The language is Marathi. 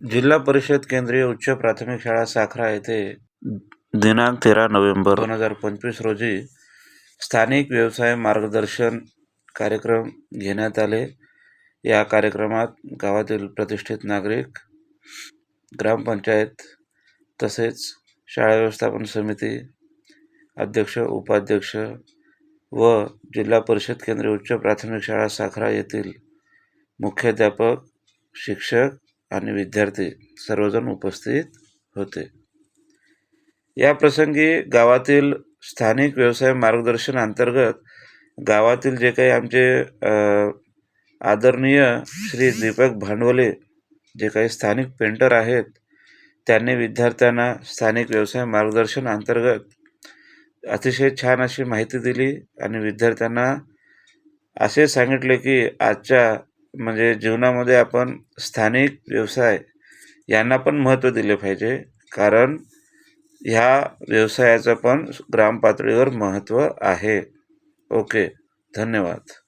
जिल्हा परिषद केंद्रीय उच्च प्राथमिक शाळा साखरा येथे दिनांक तेरा नोव्हेंबर दोन हजार पंचवीस रोजी स्थानिक व्यवसाय मार्गदर्शन कार्यक्रम घेण्यात आले. या कार्यक्रमात गावातील प्रतिष्ठित नागरिक ग्रामपंचायत तसेच शाळा व्यवस्थापन समिती अध्यक्ष उपाध्यक्ष व जिल्हा परिषद केंद्रीय उच्च प्राथमिक शाळा साखरा येथील मुख्याध्यापक शिक्षक आणि विद्यार्थी सर्वजण उपस्थित होते. या प्रसंगी गावातील स्थानिक व्यवसाय मार्गदर्शन अंतर्गत गावातील जे काही आमचे आदरणीय श्री दीपक भांडवले जे काही स्थानिक पेंटर आहेत त्यांनी विद्यार्थ्यांना स्थानिक व्यवसाय मार्गदर्शन अंतर्गत अतिशय छान अशी माहिती दिली आणि विद्यार्थ्यांना असे सांगितले की आजच्या म्हणजे जीवनामध्ये आपण स्थानिक व्यवसाय यांना पण महत्त्व दिले पाहिजे. कारण ह्या व्यवसायाचं पण ग्रामपातळीवर महत्त्व आहे. ओके धन्यवाद.